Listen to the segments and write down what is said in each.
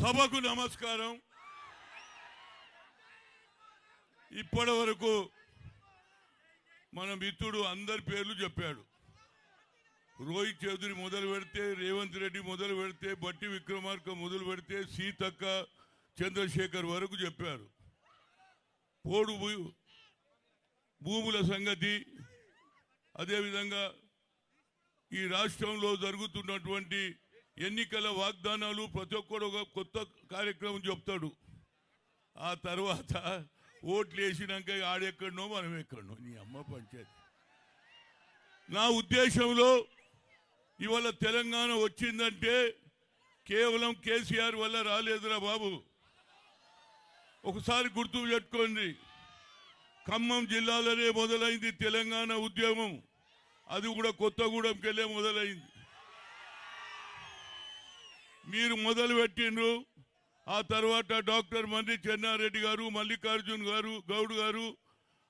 సభకు నమస్కారం. ఇప్పటి వరకు మన మిత్రుడు అందరి పేర్లు చెప్పాడు. రోహిత్ చౌదరి మొదలు పెడితే రేవంత్ రెడ్డి మొదలు పెడితే బట్టి విక్రమార్క మొదలు పెడితే సీతక్క చంద్రశేఖర్ వరకు చెప్పారు. పోడు భూ- భూముల సంగతి అదేవిధంగా ఈ రాష్ట్రంలో జరుగుతున్నటువంటి ఎన్నికల వాగ్దానాలు ప్రతి ఒక్కడు ఒక కొత్త కార్యక్రమం చెప్తాడు. ఆ తర్వాత ఓట్లు వేసినాక ఆడెక్కడనో మనం ఎక్కడనో. నీ అమ్మ పంచాయతీ. నా ఉద్దేశంలో ఇవాళ తెలంగాణ వచ్చిందంటే కేవలం కేసీఆర్ వల్ల రాలేదురా బాబు. ఒకసారి గుర్తు పెట్టుకోండి. ఖమ్మం జిల్లాలోనే మొదలైంది తెలంగాణ ఉద్యమం. అది కూడా కొత్తగూడెంకి వెళ్ళే మొదలైంది. మీరు మొదలు పెట్టిండ్రు ఆ తర్వాత డాక్టర్ మంది చెన్నారెడ్డి గారు మల్లికార్జున్ గారు గౌడ్ గారు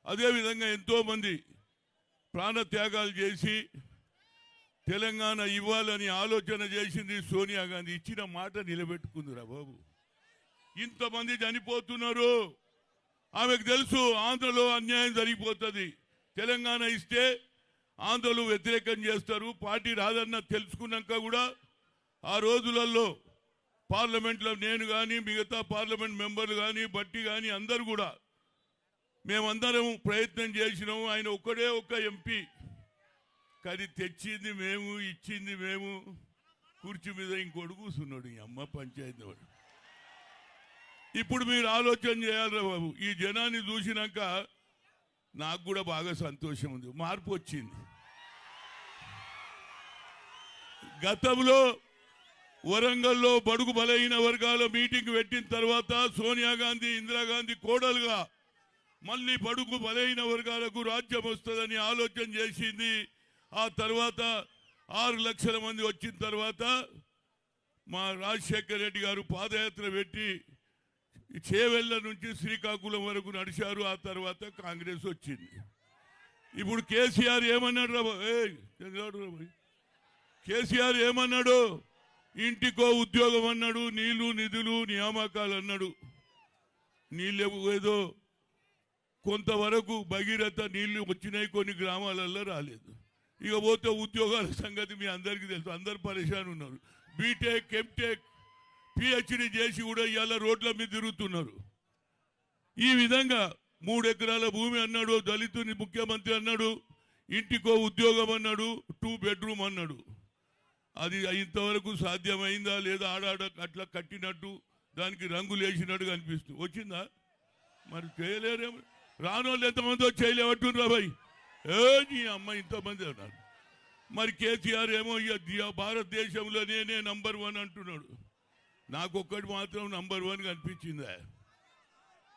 అదేవిధంగా ఎంతో మంది ప్రాణత్యాగాలు చేసి తెలంగాణ ఇవ్వాలని ఆలోచన చేసింది సోనియా గాంధీ. ఇచ్చిన మాట నిలబెట్టుకుందిరా బాబు. ఇంతమంది చనిపోతున్నారు. ఆమెకు తెలుసు ఆంధ్రలో అన్యాయం జరిగిపోతుంది. తెలంగాణ ఇస్తే ఆంధ్రలు వ్యతిరేకం చేస్తారు. పార్టీ రాదన్న తెలుసుకున్నాక కూడా ఆ రోజులలో పార్లమెంట్లో నేను కానీ మిగతా పార్లమెంట్ మెంబర్లు కానీ బట్టి కానీ అందరు కూడా మేమందరం ప్రయత్నం చేసినాము. ఆయన ఒక్కడే ఒక్క ఎంపీ. కానీ తెచ్చింది మేము ఇచ్చింది మేము. కుర్చీ మీద ఇంకోటి కూర్చున్నాడు ఈ అమ్మ పంచాయతీ వాడు. ఇప్పుడు మీరు ఆలోచన చేయాలి బాబు. ఈ జనాన్ని చూసినాక నాకు కూడా బాగా సంతోషం ఉంది. మార్పు వచ్చింది. గతంలో వరంగల్లో బడుగు బలహీన వర్గాల మీటింగ్ పెట్టిన తర్వాత సోనియా గాంధీ ఇందిరాగాంధీ కోడలుగా మళ్ళీ బడుగు బలైన వర్గాలకు రాజ్యం వస్తుందని ఆలోచన చేసింది. ఆ తర్వాత ఆరు లక్షల మంది వచ్చిన తర్వాత మా రాజశేఖర రెడ్డి గారు పాదయాత్ర పెట్టి చేవెళ్ళ నుంచి శ్రీకాకుళం వరకు నడిచారు. ఆ తర్వాత కాంగ్రెస్ వచ్చింది. ఇప్పుడు కేసీఆర్ ఏమన్నాడు రా బా- కేసీఆర్ ఏమన్నాడు? ఇంటికో ఉద్యోగం అన్నాడు నీళ్ళు నిధులు నియామకాలు అన్నాడు. నీళ్ళు ఏదో కొంతవరకు భగీరథ నీళ్ళు వచ్చినాయి కొన్ని గ్రామాలలో రాలేదు. ఇక పోతే ఉద్యోగాల సంగతి మీ అందరికీ తెలుసు అందరు పరేషాన్ ఉన్నారు. బీటెక్ ఎంటెక్ పిహెచ్డి చేసి కూడా ఇవాళ రోడ్ల మీద తిరుగుతున్నారు. ఈ విధంగా మూడు ఎకరాల భూమి అన్నాడు దళితుని ముఖ్యమంత్రి అన్నాడు ఇంటికో ఉద్యోగం అన్నాడు టూ బెడ్రూమ్ అన్నాడు. అది ఇంతవరకు సాధ్యమైందా లేదా ఆడాడ అట్లా కట్టినట్టు దానికి రంగులు వేసినట్టు కనిపిస్తుంది వచ్చిందా? మరి చేయలేరేమో. రానోళ్ళు ఎంతమంది చేయలేవట్టుండ్రా భయ్. ఏ నీ అమ్మ ఇంతమంది అన్నారు. మరి కేసీఆర్ ఏమో ఇక భారతదేశంలో నేనే నంబర్ వన్ అంటున్నాడు. నాకు ఒక్కటి మాత్రం నంబర్ వన్ కనిపించిందా.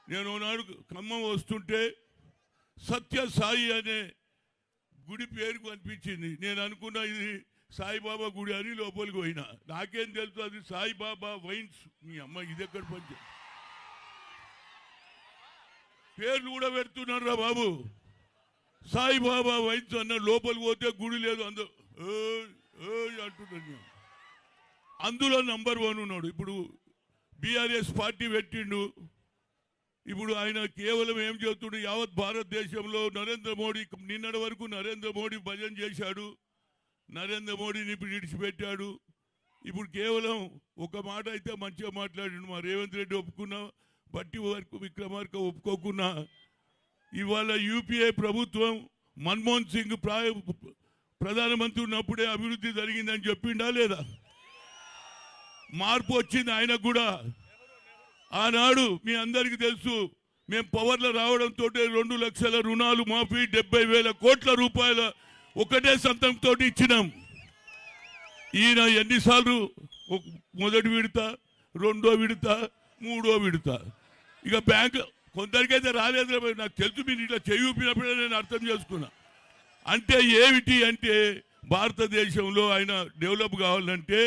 నేను నాడు ఖమ్మం వస్తుంటే సత్య సాయి అనే గుడి పేరు కనిపించింది నేను అనుకున్నా ఇది సాయిబాబా గుడి అని లోపలికి పోయినా. నాకేం తెలుసు అది సాయిబాబా వైన్స్. మీ అమ్మ ఇది ఎక్కడ పంచ పేర్లు కూడా పెడుతున్నారు రా బాబు. సాయిబాబా వైన్స్ అన్న లోపలికి పోతే గుడి లేదు అందు అంటున్నాను అందులో నంబర్ వన్ ఉన్నాడు. ఇప్పుడు బీఆర్ఎస్ పార్టీ పెట్టిండు. ఇప్పుడు ఆయన కేవలం ఏం చెప్తుండు యావత్ భారతదేశంలో నరేంద్ర మోడీ నిన్నటి వరకు నరేంద్ర మోడీ భజన చేశాడు. నరేంద్ర మోడీని ఇప్పుడు విడిచిపెట్టాడు. ఇప్పుడు కేవలం ఒక మాట అయితే మంచిగా మాట్లాడిండు మా రేవంత్ రెడ్డి ఒప్పుకున్నా బట్టి వరకు విక్రమార్క ఒప్పుకోకున్నా. ఇవాళ యూపీఏ ప్రభుత్వం మన్మోహన్ సింగ్ ప్రాయ ప్రధానమంత్రి ఉన్నప్పుడే అభివృద్ధి జరిగిందని చెప్పిండా లేదా? మార్పు వచ్చింది ఆయనకు కూడా. ఆనాడు మీ అందరికీ తెలుసు మేము పవర్లో రావడంతో రెండు లక్షల రుణాలు మాఫీ డెబ్బై వేల కోట్ల రూపాయల ఒకటే సంతంతో ఇచ్చినాం. ఈయన ఎన్నిసార్లు మొదటి విడత రెండో విడత మూడో విడత. ఇక బ్యాంక్ కొందరికైతే రాలేదు రా నాకు తెలుసు మీరు ఇట్లా చేయూపినప్పుడే నేను అర్థం చేసుకున్నా. అంటే ఏమిటి అంటే భారతదేశంలో ఆయన డెవలప్ కావాలంటే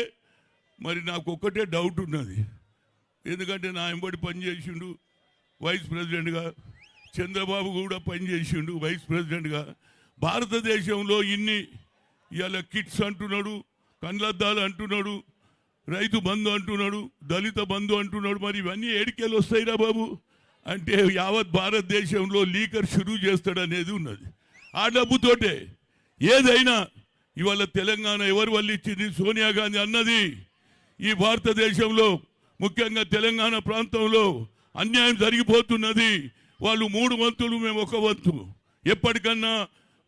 మరి నాకు ఒక్కటే డౌట్ ఉన్నది. ఎందుకంటే నా ఎంబడి పనిచేసిండు వైస్ ప్రెసిడెంట్గా చంద్రబాబు కూడా పనిచేసిండు వైస్ ప్రెసిడెంట్గా. భారతదేశంలో ఇన్ని ఇవాళ కిట్స్ అంటున్నాడు కండ్లద్దాలు అంటున్నాడు రైతు బంధు అంటున్నాడు దళిత బంధు అంటున్నాడు మరి ఇవన్నీ ఏడికేలు వస్తాయిరా బాబు? అంటే యావత్ భారతదేశంలో లీకర్ షురూ చేస్తాడనేది ఉన్నది. ఆ డబ్బుతోటే ఏదైనా ఇవాళ తెలంగాణ ఎవరు వల్ల ఇచ్చింది సోనియా గాంధీ అన్నది. ఈ భారతదేశంలో ముఖ్యంగా తెలంగాణ ప్రాంతంలో అన్యాయం జరిగిపోతున్నది. వాళ్ళు మూడు వంతులు మేము ఒక వంతు. ఎప్పటికన్నా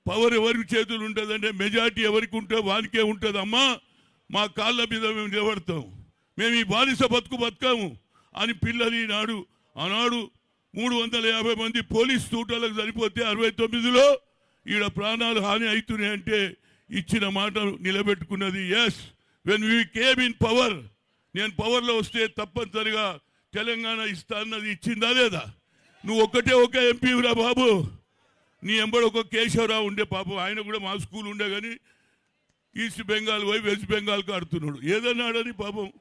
పవర్ ఎవరికి చేతులు ఉంటుందంటే మెజార్టీ ఎవరికి ఉంటే వానికే ఉంటుందమ్మా మా కాళ్ళ మీద మేము నిలబడతాం. మేము ఈ బానిస బతుకు బతకాము అని పిల్లలు ఈనాడు ఆనాడు మూడు వందల యాభై మంది పోలీస్ తూటలకు సరిపోతే అరవై తొమ్మిదిలో ఈడ ప్రాణాలు హాని అవుతున్నాయంటే ఇచ్చిన మాట నిలబెట్టుకున్నది. Yes when we came in power నేను పవర్లో వస్తే తప్పనిసరిగా తెలంగాణ ఇస్తా అన్నది ఇచ్చిందా లేదా? నువ్వు ఒక్కటే ఒక ఎంపీ రా బాబు. నీ ఎంబడి ఒక కేశవరావు ఉండే పాపం ఆయన కూడా మా స్కూల్ ఉండే కానీ ఈస్ట్ బెంగాల్ పోయి వెస్ట్ బెంగాల్కి ఆడుతున్నాడు ఏదన్నాడని పాపం.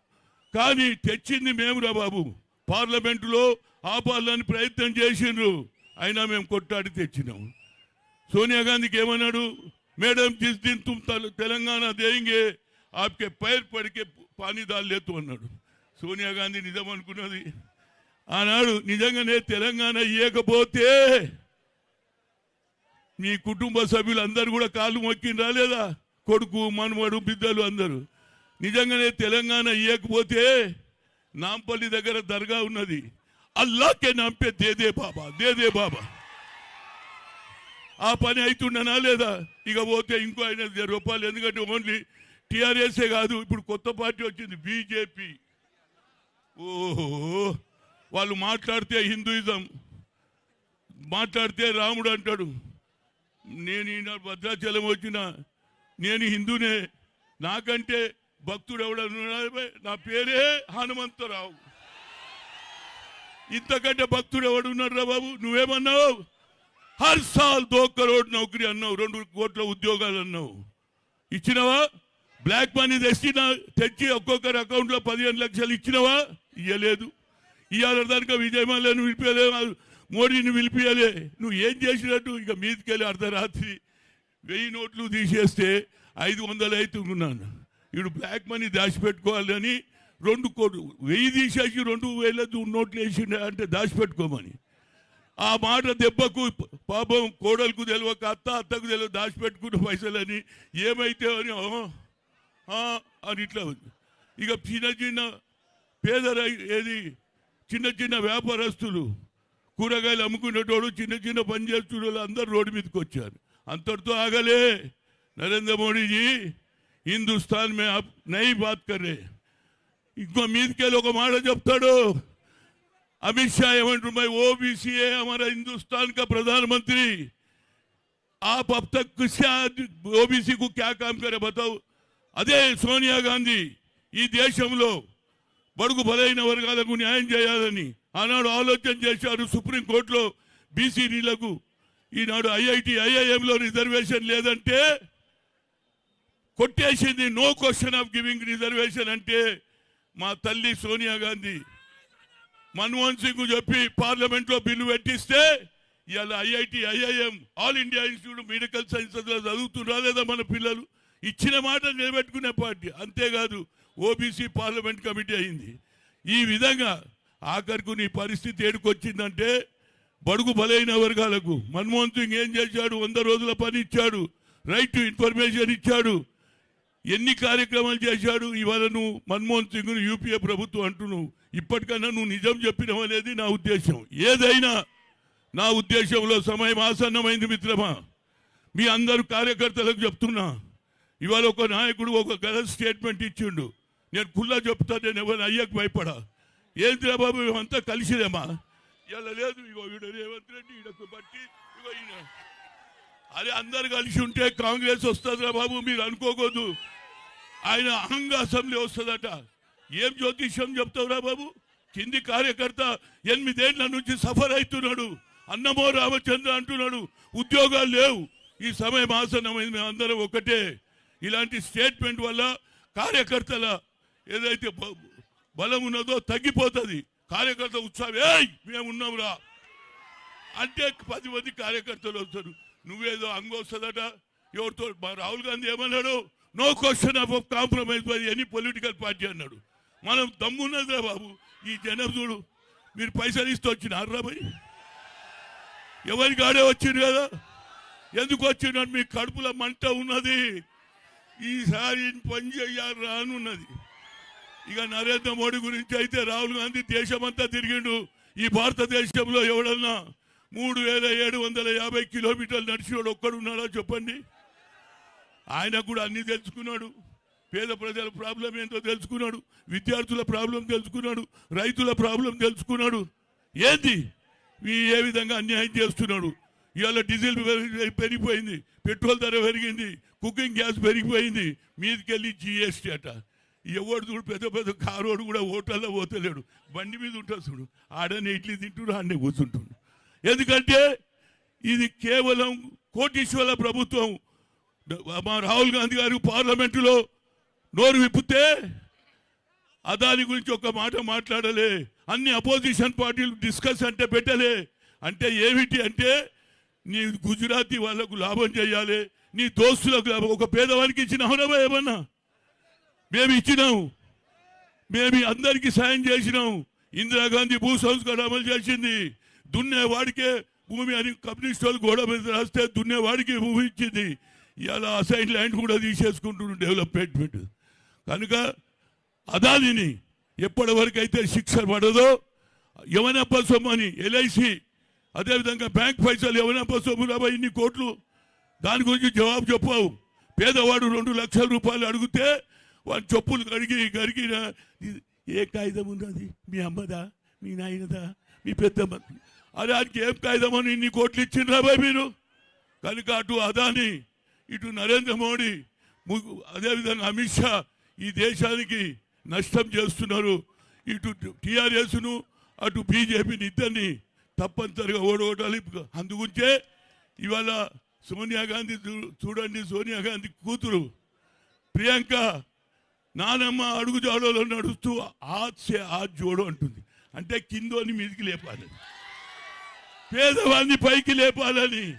కానీ తెచ్చింది మేమురా బాబు. పార్లమెంటులో ఆపాలని ప్రయత్నం చేసిండ్రు. అయినా మేము కొట్టాడి తెచ్చినాం. సోనియా గాంధీకి ఏమన్నాడు? మేడం జిస్ దిన్ తుమ్ తెలంగాణ దేంగే ఆప్కే పైర్ పడికే పానీ దాల్ అన్నాడు. సోనియా గాంధీ నిజం అనుకున్నది. ఆనాడు నిజంగానే తెలంగాణ ఇవ్వకపోతే మీ కుటుంబ సభ్యులు అందరు కూడా కాళ్ళు మొక్కిండ్రా లేదా? కొడుకు మనవడు బిడ్డలు అందరూ. నిజంగానే తెలంగాణ ఇవ్వకపోతే నాంపల్లి దగ్గర దర్గా ఉన్నది. అల్లాకే నాంపే దేదే బాబా దేదే బాబా. ఆ పని అవుతుండనా లేదా? ఇక పోతే ఇంకో ఆయన రూపాయలు ఎందుకంటే ఓన్లీ టీఆర్ఎస్ఏ కాదు ఇప్పుడు కొత్త పార్టీ వచ్చింది బీజేపీ. ఓహో వాళ్ళు మాట్లాడితే హిందూయిజం మాట్లాడితే రాముడు అంటాడు. నేను ఈనాడు భద్రాచలం వచ్చిన నేను హిందూనే. నాకంటే భక్తుడు ఎవడన్నాడు నా పేరే హనుమంతరావు. ఇంతకంటే భక్తుడు ఎవడు ఉన్నాడు రా బాబు? నువ్వేమన్నావు? హర్ సాల్ దో కరోడ్ నౌకరీ అన్నావు రెండు కోట్ల ఉద్యోగాలు అన్నావు. ఇచ్చినవా? బ్లాక్ మనీ తెచ్చిన తెచ్చి ఒక్కొక్కరి అకౌంట్లో పదిహేను లక్షలు ఇచ్చినవా? ఇయ్యలేదు. ఇవాళ దానికి విజయమాలను విడిపోలేదు మోడీని పిలిపియాలి. నువ్వు ఏం చేసినట్టు ఇక మీదికెళ్ళి అర్ధరాత్రి వెయ్యి నోట్లు తీసేస్తే ఐదు వందలు అవుతున్నాను ఇప్పుడు బ్లాక్ మనీ దాచిపెట్టుకోవాలని రెండు కోట్లు వెయ్యి తీసేసి రెండు వేల నోట్లు వేసిండే అంటే దాచిపెట్టుకోమని. ఆ మాట దెబ్బకు పాపం కోడలకు తెలియక అత్త అత్తకు తెలియక దాచిపెట్టుకున్న పైసలని ఏమైతే అని అని ఇట్లా ఉంది. ఇక చిన్న చిన్న పేద ఏది చిన్న చిన్న వ్యాపారస్తులు కూరగాయలు అమ్ముకునేటోడు చిన్న చిన్న పని చేస్తున్న అందరూ రోడ్డు మీదకి వచ్చారు అంతటితో ఆగలే నరేంద్ర మోడీజీ హిందుస్థాన్ మే అప్ నై బాత్ కర్రే ఇంకో మీదకెళ్ళి ఒక మాట చెప్తాడు अमित शाह एवं मैं ओबीसी है हमारा हिंदुस्तान का प्रधानमंत्री आप अब तक किसी ओबीसी को क्या काम करे बताओ అదే సోనియా గాంధీ ఈ దేశంలో బడుగు బలైన వర్గాలకు న్యాయం చేయాలని ఆనాడు ఆలోచన చేశారు సుప్రీంకోర్టులో బీసీలకు ఈనాడు ఐఐటి ఐఐఎంలో రిజర్వేషన్ లేదంటే కొట్టేసింది no question of giving reservation అంటే మా తల్లి సోనియా గాంధీ. మన్మోహన్ సింగ్ చెప్పి పార్లమెంట్లో బిల్లు పెట్టిస్తే ఇవాళ IIT IIM all India institute medical సైన్సెస్లో చదువుతున్నా లేదా మన పిల్లలు? ఇచ్చిన మాట నిలబెట్టుకునే పార్టీ. అంతేకాదు ఓబీసీ పార్లమెంట్ కమిటీ అయింది. ఈ విధంగా ఆఖరికు నీ పరిస్థితి ఏడుకొచ్చిందంటే బడుగు బలైన వర్గాలకు. మన్మోహన్ సింగ్ ఏం చేశాడు? వంద రోజుల పని ఇచ్చాడు. రైట్ టు ఇన్ఫర్మేషన్ ఇచ్చాడు. ఎన్ని కార్యక్రమాలు చేశాడు? ఇవాళ నువ్వు మన్మోహన్ సింగ్ యూపీఏ ప్రభుత్వం అంటున్నావు. ఇప్పటికన్నా నువ్వు నిజం చెప్పినావు అనేది నా ఉద్దేశం. ఏదైనా నా ఉద్దేశంలో సమయం ఆసన్నమైంది మిత్రమా. మీ అందరు కార్యకర్తలకు చెప్తున్నా. ఇవాళ ఒక నాయకుడు ఒక గల స్టేట్మెంట్ ఇచ్చిండు. నేను కుల్లా చెప్తా నేను ఎవరు అయ్యకు భయపడా. ఏంద్రా బాబు మేమంతా కలిసిదేమా ఇలా లేదు ఇగో వీడు రేవంత్ రెడ్డి ఈడకు బట్టి ఇగో ఈయన. అరే అందరు కలిసి ఉంటే కాంగ్రెస్ వస్తుందిరా బాబు మీరు అనుకోకూడదు. ఆయన అహంగ అసెంబ్లీ వస్తుందట. ఏం జ్యోతిష్యం చెప్తావురా బాబు? కింది కార్యకర్త ఎనిమిదేళ్ళ నుంచి సఫర్ అవుతున్నాడు. అన్నమో రామచంద్ర అంటున్నాడు ఉద్యోగాలు లేవు. ఈ సమయం ఆసన్నమైంది మేము అందరం ఒకటే. ఇలాంటి స్టేట్మెంట్ వల్ల కార్యకర్తల ఏదైతే బాబు బలం ఉన్నదో తగ్గిపోతుంది. కార్యకర్త ఉత్సాహం ఏయ్ మేము ఉన్నాంరా. అంటే పది మంది కార్యకర్తలు వస్తారు. నువ్వేదో అంగొస్తుందట ఎవరితో? రాహుల్ గాంధీ ఏమన్నాడు? No question of compromise by any political party అన్నాడు. మనం దమ్మున్నదిరా బాబు. ఈ జనం చూడు మీరు పైసలు ఇస్తూ వచ్చినారా భయ్ ఎవరి కాడే వచ్చిండు కదా? ఎందుకు వచ్చిండు మీ కడుపులో మంట ఉన్నది. ఈసారి పని చెయ్యాలి రానున్నది ఇక నరేంద్ర మోడీ గురించి అయితే రాహుల్ గాంధీ దేశమంతా తిరిగిండు. ఈ భారతదేశంలో ఎవడన్నా మూడు వేల ఏడు వందల యాభై కిలోమీటర్లు నడిచినోడు ఒక్కడున్నాడా చెప్పండి? ఆయన కూడా అన్ని తెలుసుకున్నాడు. పేద ప్రజల ప్రాబ్లం ఏంటో తెలుసుకున్నాడు. విద్యార్థుల ప్రాబ్లం తెలుసుకున్నాడు. రైతుల ప్రాబ్లం తెలుసుకున్నాడు. ఏంది? మీ ఏ విధంగా అన్యాయం చేస్తున్నాడు? ఇవాళ డీజిల్ పెరిగిపోయింది. పెట్రోల్ ధర పెరిగింది. కుకింగ్ గ్యాస్ పెరిగిపోయింది. మీదకెళ్ళి జిఎస్టీ అట. ఎవడు చూడు పెద్ద పెద్ద కారోడు కూడా ఓటల్లో పోతలేడు. బండి మీద ఉంటాడు చూడు. ఆడనే ఇడ్లీ తింటుడు ఆడనే కూర్చుంటుడు. ఎందుకంటే ఇది కేవలం కోటీశ్వర ప్రభుత్వం. మా రాహుల్ గాంధీ గారు పార్లమెంటులో నోరు విప్పితే అదాని గురించి ఒక మాట మాట్లాడలే. అన్ని అపోజిషన్ పార్టీలు డిస్కస్ అంటే పెట్టలే. అంటే ఏమిటి అంటే నీ గుజరాతీ వాళ్ళకు లాభం చేయాలి నీ దోస్తులకు లాభం. ఒక పేదవానికి ఇచ్చినావునవా ఏమన్నా? మేము ఇచ్చినాము. మేము అందరికీ సాయం చేసినాం ఇందిరాగాంధీ భూ సంస్కరణ అమలు చేసింది. దున్నేవాడికే భూమి అని కమ్యూనిస్ట్ వాళ్ళు గోడ మీద రాస్తే దున్నేవాడికి భూమి ఇచ్చింది. ఇలా అసైన్ ల్యాండ్ కూడా తీసేసుకుంటున్నాం డెవలప్మెంట్. కనుక అదానిని ఎప్పటి వరకు అయితే శిక్ష పడదో యవనప్ప సొమ్ము అని ఎల్ఐసి అదేవిధంగా బ్యాంక్ పైసలు యవనప్ప సొమ్ము రాబోయే ఇన్ని కోట్లు. దాని గురించి జవాబు చెప్పావు. పేదవాడు రెండు లక్షల రూపాయలు అడిగితే వాడి చెప్పులు కడిగి కడిగిన ఇది ఏ కాగితం ఉన్నది మీ అమ్మదా? మీ నాయనదా? మీ పెద్దమ్మ? అరే ఆయనకి ఏం కాగితమని అని ఇన్ని కోట్లు ఇచ్చిండ్రా బాయ్ మీరు? కనుక అటు అదాని ఇటు నరేంద్ర మోడీ అదేవిధంగా అమిత్ షా ఈ దేశానికి నష్టం చేస్తున్నారు. ఇటు టీఆర్ఎస్ను అటు బీజేపీని ఇద్దరిని తప్పనిసరిగా ఓడగొట్టాలి. అందుగుంచే ఇవాళ సోనియా గాంధీ చూ- చూడండి సోనియా గాంధీ కూతురు ప్రియాంక నానమ్మ అడుగు జాడలో నడుస్తూ ఆత్సే ఆ జోడు అంటుంది. అంటే కిందోని మీదికి లేపాలని. పేదవాడిని పైకి లేపాలని.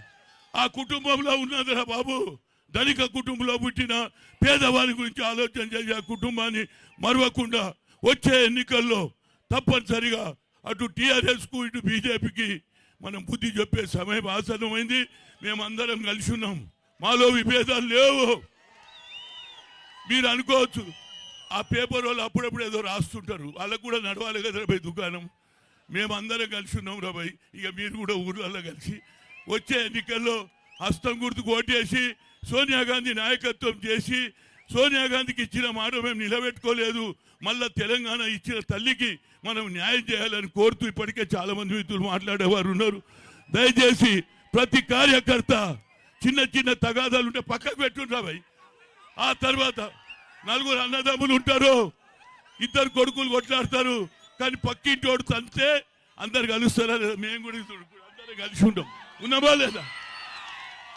ఆ కుటుంబంలో ఉన్నదిరా బాబు. ధనిక కుటుంబంలో పుట్టిన పేదవాని గురించి ఆలోచన చేసి ఆ కుటుంబాన్ని మరవకుండా వచ్చే ఎన్నికల్లో తప్పనిసరిగా అటు టీఆర్ఎస్కు ఇటు బీజేపీకి మనం బుద్ధి చెప్పే సమయం ఆసనమైంది మేమందరం కలిసి ఉన్నాం. మాలో విభేదాలు లేవు. మీరు అనుకోవచ్చు ఆ పేపర్ వాళ్ళు అప్పుడప్పుడు ఏదో రాస్తుంటారు. వాళ్ళకు కూడా నడవాలి కదా పోయి దుకాణం. మేమందరం కలిసి ఉన్నాం రాబాయ్ ఇక మీరు కూడా ఊర్లలో కలిసి వచ్చే ఎన్నికల్లో హస్తం గుర్తుకు ఓటేసి సోనియా గాంధీ నాయకత్వం చేసి సోనియా గాంధీకి ఇచ్చిన మాట మేము నిలబెట్టుకోలేదు. మళ్ళా తెలంగాణ ఇచ్చిన తల్లికి మనం న్యాయం చేయాలని కోరుతూ ఇప్పటికే చాలామంది మిత్రులు మాట్లాడేవారు ఉన్నారు. దయచేసి ప్రతి కార్యకర్త చిన్న చిన్న తగాదాలు ఉంటే పక్కకు పెట్టుండ్రా భయ్ ఆ తర్వాత నలుగురు అన్నదమ్ములు ఉంటారు. ఇద్దరు కొడుకులు కొట్లాడతారు. కానీ పక్కింటోడు తంతే అందరు కలుస్తారా మేము కూడా అందరం కలిసి ఉంటాం ఉన్నామా లేదా?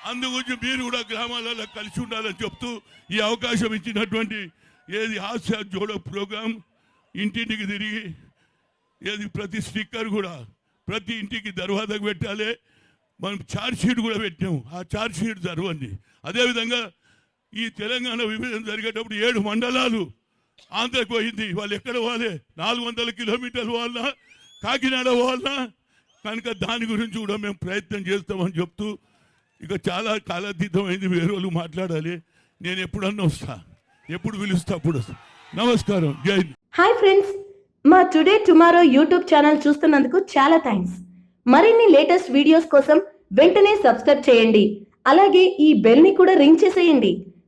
అందుగురించి మీరు కూడా గ్రామాలలో కలిసి ఉండాలని చెప్తూ ఈ అవకాశం ఇచ్చినటువంటి ఏది హాస్య జోడో ప్రోగ్రాం ఇంటింటికి తిరిగి ఏది ప్రతి స్టిక్కర్ కూడా ప్రతి ఇంటికి దర్వాజకు పెట్టాలి. మనం ఛార్జ్ షీట్ కూడా పెట్టాము ఆ ఛార్జ్ షీట్ జరవండి అదేవిధంగా ఈ తెలంగాణ విభజన జరిగేటప్పుడు ఏడు మండలాలు ఆంధ్రకు పోయింది. వాళ్ళు ఎక్కడ పోవాలి? నాలుగు వందల కిలోమీటర్లు వాళ్ళ కాకినాడ వాళ్ళ కనుక దాని గురించి కూడా మేము ప్రయత్నం చేస్తామని చెప్తూ ఇక చాలా కాలాతీతమైంది వేరే వాళ్ళు మాట్లాడాలి. నేను ఎప్పుడన్నా వస్తా. ఎప్పుడు పిలుస్తా అప్పుడు వస్తా. నమస్కారం. జై హాయ్ ఫ్రెండ్స్ మా టుడే టుమారో యూట్యూబ్ ఛానల్ చూస్తున్నందుకు చాలా థ్యాంక్స్ మరిన్ని లేటెస్ట్ వీడియోస్ కోసం వెంటనే సబ్స్క్రైబ్ చేయండి. అలాగే ఈ బెల్ని కూడా రింగ్ చేసేయండి.